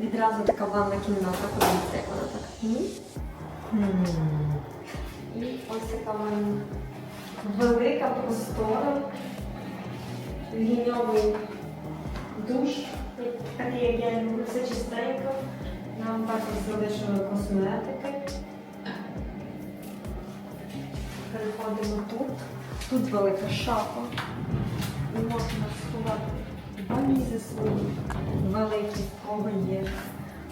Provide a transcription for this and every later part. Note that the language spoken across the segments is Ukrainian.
відразу така ванна кімната, подивіться, як вона так. І ось така ванна. Велика простора. Ліньовий душ, такий, як я люблю, все чистенько. Нам також залишили косметики. Переходимо тут. Тут велика шафа. Можна сховати валізи свої великі, кого є.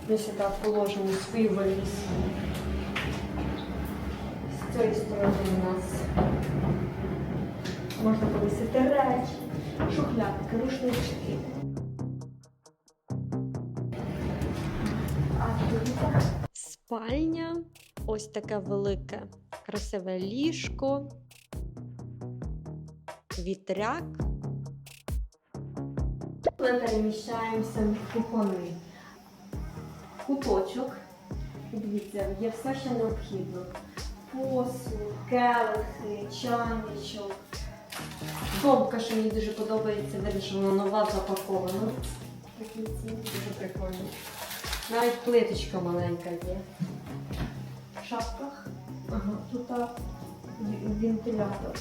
Ми сюди положимо свій валіз. З цієї сторони у нас можна повісити речі, шухлядки, рушнички. А тут спальня, ось таке велике, красиве ліжко, вітряк. Ми переміщаємося в кухонний куточок. Дивіться, є все, що необхідно. Посуд, келихи, чайничок. Домка, що мені дуже подобається, що вона нова запакована. Такі ці дуже прикольні. Навіть плиточка маленька є. В шапках. Ага, тут вентилятор.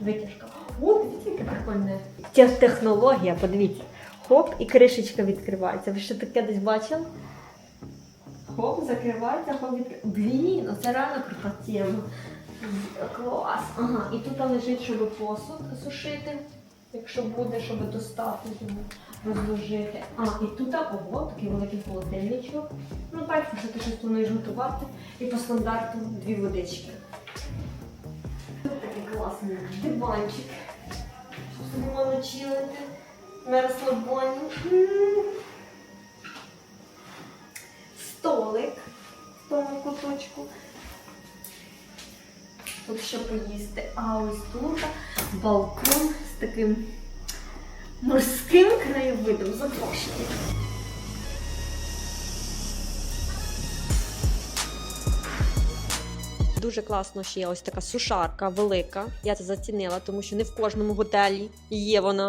Витяжка. О, яке прикольне. Ця технологія, подивіться. Хоп, і кришечка відкривається. Ви ще таке десь бачили? Хоп, закривається, хоп, відкривається. Блін, оце реально крута тема. Клас. Ага, і тут лежить, щоб посуд сушити, якщо буде, щоб достати йому, розложити. А, і тут ого, такий великий холодильничок. Ну, бачите, що ти щось плануєш готувати. І по стандарту дві водички. Тут такий класний диванчик. Собі чилити на розслабоні. Столик в тому куточку. Тут ще поїсти. А ось тут балкон з таким морським краєвидом. Запрошую. Дуже класно, ще є ось така сушарка велика. Я це зацінила, тому що не в кожному готелі є вона.